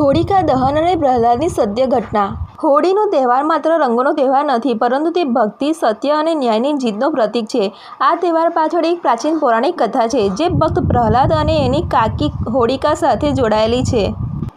હોળિકા દહન અને પ્રહલાદની સત્ય ઘટના. હોળીનો તહેવાર માત્ર રંગોનો તહેવાર નથી, પરંતુ તે ભક્તિ, સત્ય અને ન્યાયની જીતનો પ્રતીક છે. આ તહેવાર પાછળ એક પ્રાચીન પૌરાણિક કથા છે, જે ભક્ત પ્રહલાદ અને એની કાકી હોળિકા સાથે જોડાયેલી છે.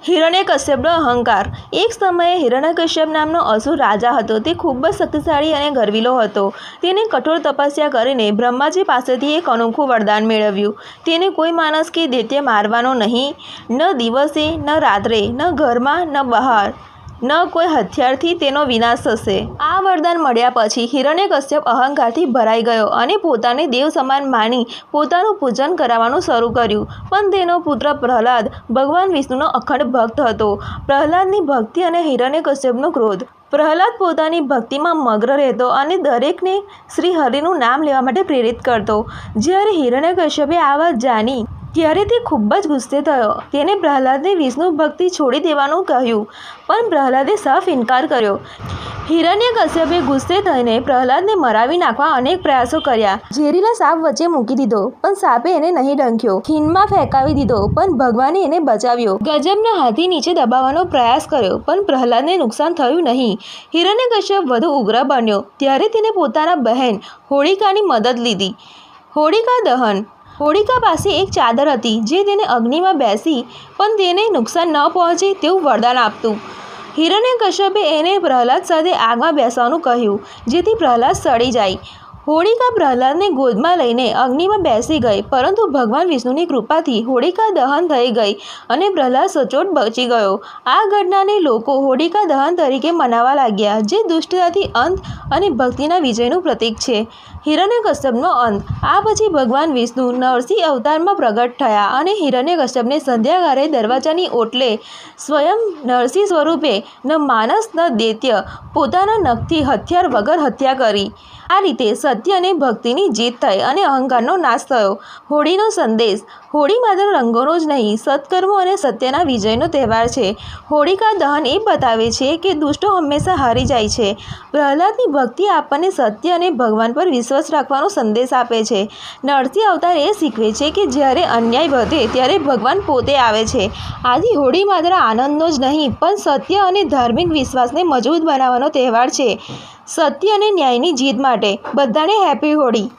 હિરણ્યકશ્યપનો અહંકાર. એક સમયે હિરણ્યકશ્યપ નામનો અસુર રાજા હતો. તે ખૂબ જ શક્તિશાળી અને ગર્વિલો હતો. તેને કઠોર તપસ્યા કરીને બ્રહ્માજી પાસેથી એક અનોખું વરદાન મેળવ્યું. તેને કોઈ માણસ કે દૈત્ય મારવાનો નહીં. ન દિવસે, ન રાત્રે, ન ઘરમાં, ન બહાર. ન કોઈ હથિયારથી તેનો વિનાશ થશે. આ વરદાન મળ્યા પછી હિરણ્યકશ્યપ અહંકારથી ભરાઈ ગયો અને પોતાને દેવ સમાન માની પોતાનું પૂજન કરાવવાનું શરૂ કર્યું. પણ તેનો પુત્ર પ્રહલાદ ભગવાન વિષ્ણુનો અખંડ ભક્ત હતો. પ્રહલાદની ભક્તિ અને હિરણ્યકશ્યપનો ક્રોધ. પ્રહલાદ પોતાની ભક્તિમાં મગ્ર રહેતો અને દરેકને શ્રી હરિનું નામ લેવા માટે પ્રેરિત કરતો. જ્યારે હિરણ્યકશ્યપે આ વાત જાણી ત્યારે તે ખૂબ જ ગુસ્સે થયો તેને પ્રહલાદને વિષ્ણુ ભક્તિ છોડી દેવાનું કહ્યું. પણ પ્રહલાદે સાફ ઇનકાર કર્યો. હિરણ્ય કશ્યપે ગુસ્સે થઈને પ્રહલાદને મરાવી નાખવા અનેક પ્રયાસો કર્યા. ઝેરીલા સાપ વચ્ચે મૂકી દીધો, પણ સાપે એને નહીં ડંખ્યો ખીનમાં ફેંકાવી દીધો, પણ ભગવાને એને બચાવ્યો. ગજબના હાથી નીચે દબાવવાનો પ્રયાસ કર્યો, પણ પ્રહલાદને નુકસાન થયું નહીં. હિરણ્ય કશ્યપ વધુ ઉગ્ર બન્યો. ત્યારે તેને પોતાના બહેન હોળિકાની મદદ લીધી. હોળિકા દહન હોળિકા પાસે એક ચાદર હતી જે તેને અગ્નિમાં બેસી પણ તેને નુકસાન ન પહોંચે તેવું વરદાન આપતું. હિરણ્યકશ્યપે એને પ્રહલાદ સાથે આગમાં બેસવાનું કહ્યું, જેથી પ્રહલાદ સડી જાય. હોળિકા પ્રહલાદને ગોદમાં લઈને અગ્નિમાં બેસી ગઈ, પરંતુ ભગવાન વિષ્ણુની કૃપાથી હોળિકા દહન થઈ ગઈ અને પ્રહલાદ સચોટ બચી ગયો. આ ઘટનાને લોકો હોળિકા દહન તરીકે મનાવવા લાગ્યા, જે દુષ્ટતાથી અંત અને ભક્તિના વિજયનું પ્રતીક છે. હિરણ્યકશ્યપનો અંત. આ પછી ભગવાન વિષ્ણુ નરસિંહ અવતારમાં પ્રગટ થયા અને હિરણ્યકશ્યપને સંધ્યાગારે દરવાજાની ઓટલે સ્વયં નરસિંહ સ્વરૂપે ન માનસ ન દૈત્ય પોતાના નખથી હથિયાર વગર હત્યા કરી. આ રીતે સત્ય અને ભક્તિની જીત થઈ અને અહંકારનો નાશ થયો. હોળીનો સંદેશ. હોળી માત્ર રંગોનો જ નહીં, સત્કર્મો અને સત્યના વિજયનો તહેવાર છે. હોળિકા દહન એ બતાવે છે કે દુષ્ટો હંમેશા હારી જાય છે. પ્રહલાદની ભક્તિ આપણને સત્ય અને ભગવાન પર વિશ્વાસ રાખવાનો સંદેશ આપે છે. નરસિંહ અવતાર એ શીખવે છે કે જ્યારે અન્યાય વધે ત્યારે ભગવાન પોતે આવે છે. આથી હોળી માત્ર આનંદનો જ નહીં, પણ સત્ય અને ધાર્મિક વિશ્વાસને મજબૂત બનાવવાનો તહેવાર છે. સત્ય અને ન્યાયની જીત માટે બધાને હેપી હોળી.